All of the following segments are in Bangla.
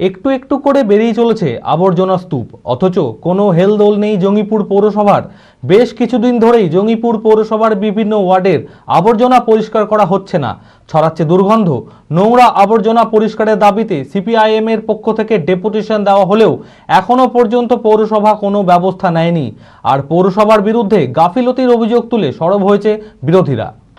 একটু একটু করে বেরিয়ে চলেছে আবর্জনা স্তূপ। অথচ কোনো হেলদোল নেই জঙ্গিপুর পৌরসভার। বেশ কিছুদিন ধরেই জঙ্গিপুর পৌরসভার বিভিন্ন ওয়ার্ডের আবর্জনা পরিষ্কার করা হচ্ছে না। ছড়াচ্ছে দুর্গন্ধ। নোংরা আবর্জনা পরিষ্কারের দাবিতে সিপিআইএম এর পক্ষ থেকে ডেপুটেশন দেওয়া হলেও এখনও পর্যন্ত পৌরসভা কোনো ব্যবস্থা নেয়নি। আর পৌরসভার বিরুদ্ধে গাফিলতির অভিযোগ তুলে সরব হয়েছে বিরোধীরা।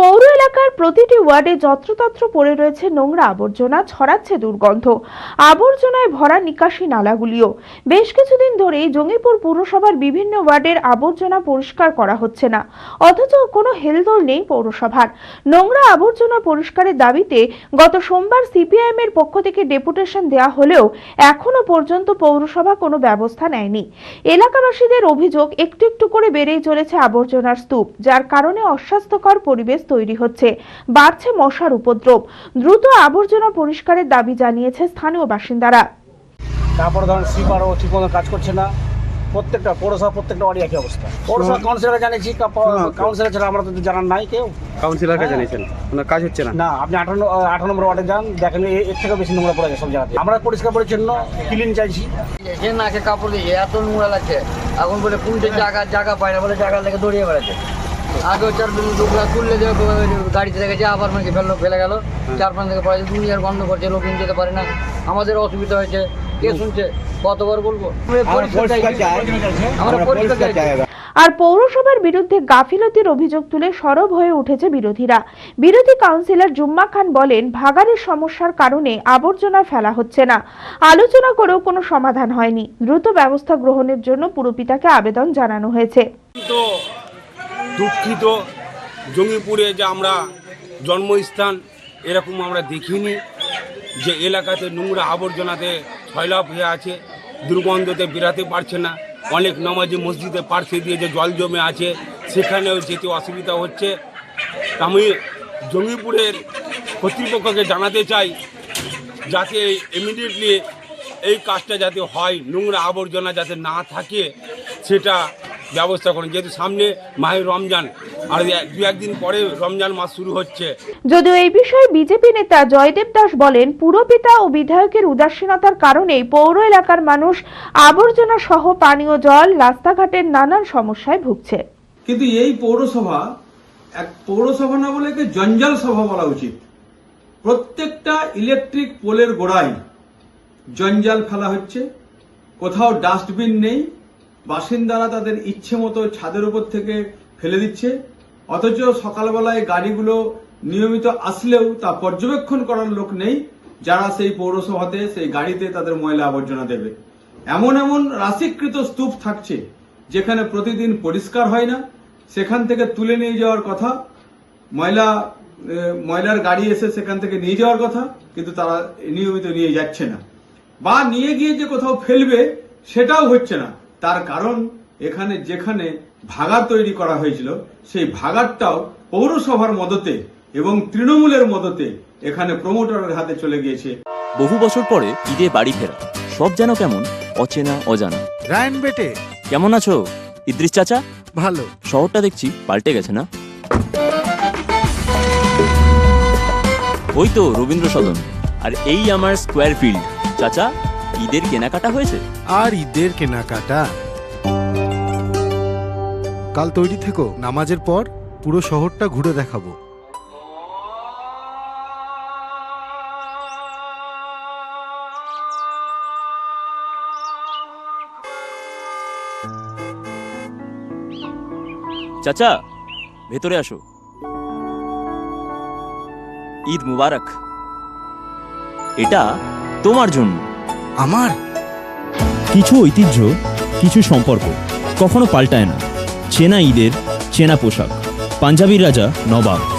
পৌর এলাকার প্রতিটি ওয়ার্ডে যত্রতত্র পড়ে রয়েছে নোংরা আবর্জনা, ছড়াচ্ছে দুর্গন্ধ। আবর্জনায় ভরা নিকাশি নালাগুলিও। বেশ কিছুদিন ধরেই জঙ্গিপুর পুরসভার বিভিন্ন ওয়ার্ডের আবর্জনা পরিষ্কার করা হচ্ছে না। অথচ কোনো হেলদোল নেই পৌরসভার। নোংরা আবর্জনা পরিষ্কারের দাবিতে গত সোমবার সিপিআইএম এর পক্ষ থেকে ডেপুটেশন দেওয়া হলেও এখনও পর্যন্ত পৌরসভা কোনো ব্যবস্থা নেয়নি। এলাকাবাসীদের অভিযোগ একটু একটু করে বেড়েই চলেছে আবর্জনার স্তূপ, যার কারণে অস্বাস্থ্যকর পরিবেশ তৈরি হচ্ছে। বাড়ছে মশার উপদ্রব। দ্রুত আবর্জনা পরিষ্কারের দাবি জানিয়েছে স্থানীয় বাসিন্দারা। তারপরে ধরেন স্লিপারও ঠিক মতো কাজ করছে না। প্রত্যেকটা পৌরসভা প্রত্যেকটা বাড়ি একই অবস্থা। পৌরসভা কাউন্সিলর জানিয়েছি কাউন্সিলর ছাড়া আমরা তো জানার নাই কেউ। কাউন্সিলরকে জানিয়েছেন ওনার কাজ হচ্ছে না। না আপনি আঠারো আঠারো নম্বর ওয়ার্ডে যান দেখেন এর থেকে বেশি নোংরা পড়ে গেছে সব জায়গাতে। আমরা পরিষ্কার পরিচ্ছন্ন ক্লিন চাইছি। যে নাকে কাপড় দিয়ে এত নোংরা লাগছে। এখন বলে কোনটা জায়গা জায়গা পায় না বলে জায়গা লেগে দৌড়িয়ে বেড়াচ্ছে। আগে চার দুপুরা তুললে যে গাড়িতে রেখেছে আবার মানে ফেলল ফেলে গেল। চার পাঁচ থেকে পড়ে দুনিয়ার বন্ধ করছে লোক যেতে পারে না। আমাদের অসুবিধা হয়েছে। কে শুনছে? কতবার বলব? আমরা পরিষ্কার চাইছি আর পৌরসভার বিরুদ্ধে গাফিলতির অভিযোগ তুলে সরব হয়ে উঠেছে বিরোধীরা। বিরোধী কাউন্সিলর জুম্মা খান বলেন ভাগাড়ের সমস্যার কারণে আবর্জনা ফেলা হচ্ছে না। আলোচনা করেও কোনো সমাধান হয়নি। দ্রুত ব্যবস্থা গ্রহণের জন্য পুরপিতাকে আবেদন জানানো হয়েছে। দুঃখিত। জঙ্গিপুরে যে আমরা জন্মস্থান, এরকম আমরা দেখিনি। যে এলাকাতে নোংরা আবর্জনাতে ছয়লাভ হয়ে আছে, দুর্গন্ধতে বেরাতে পারছে না। অনেক নামাজি মসজিদে পার্শ্বে দিয়ে যে জল জমে আছে, সেখানেও যেতে অসুবিধা হচ্ছে। আমি জঙ্গিপুরের কর্তৃপক্ষকে জানাতে চাই, যাতে ইমিডিয়েটলি এই কাজটা যাতে হয়, নোংরা আবর্জনা যাতে না থাকে, সেটা ব্যবস্থা করুন। যেহেতু সামনে মাহে রমজান আর এক- দু একদিন পরে রমজান মাস শুরু হচ্ছে। যদিও এই বিষয়ে বিজেপি নেতা জয়দেব দাস বলেন পুরপিতা ও বিধায়কের উদাসীনতার কারণেই পৌর এলাকার মানুষ আবর্জনা সহ পানীয় জল রাস্তাঘাটের নানান সমস্যায় ভুগছে। কিন্তু এই পৌরসভা এক পৌরসভা না বলে একে জঞ্জাল সভা বলা উচিত। প্রত্যেকটা ইলেকট্রিক পোলের গোড়ায় জঞ্জাল ফেলা হচ্ছে কোথাও ডাস্টবিন নেই বাসিন্দারা তাদের ইচ্ছে মতো ছাদের উপর থেকে ফেলে দিচ্ছে, অথচ সকালবেলায় গাড়িগুলো নিয়মিত আসলেও তা পর্যবেক্ষণ করার লোক নেই, যারা সেই পৌরসভাতে, সেই গাড়িতে তাদের ময়লা আবর্জনা দেবে। এমন এমন রাশিকৃত স্তূপ থাকছে, যেখানে প্রতিদিন পরিষ্কার হয় না। সেখান থেকে তুলে নিয়ে যাওয়ার কথা, ময়লা ময়লার গাড়ি এসে সেখান থেকে নিয়ে যাওয়ার কথা, কিন্তু তারা নিয়মিত নিয়ে যাচ্ছে না। বা নিয়ে গিয়ে যে কোথাও ফেলবে, সেটাও হচ্ছে না। তার কারণ এখানে যেখানে ভাগার তৈরি করা হয়েছিল সেই ভাগারটাও পৌরসভার মদতে এবং তৃণমূলের মদতে এখানে প্রমোটারের হাতে চলে গিয়েছে। বহু বছর পরে ঈদে বাড়ি ফেরা। সব যেন কেমন অচেনা অজানা। রায়ন বেটে। কেমন আছো ইদ্রিস চাচা? ভালো। শহরটা দেখছি পাল্টে গেছে না? ওই তো রবীন্দ্র সদন আর এই আমার স্কোয়ার ফিল্ড চাচা? ঈদের কেনাকাটা হয়েছে? আর ঈদের কেনাকাটা? কাল তৈরি থেকো নামাজের পর পুরো শহরটা ঘুরে দেখাবো। চাচা ভেতরে আসো। ঈদ মুবারক। এটা তোমার জন্য। আমার? কিছু ঐতিহ্য, কিছু সম্পর্ক কখনো পাল্টায় না। চেনা ঈদের, চেনা পোশাক। পাঞ্জাবির রাজা নবাব।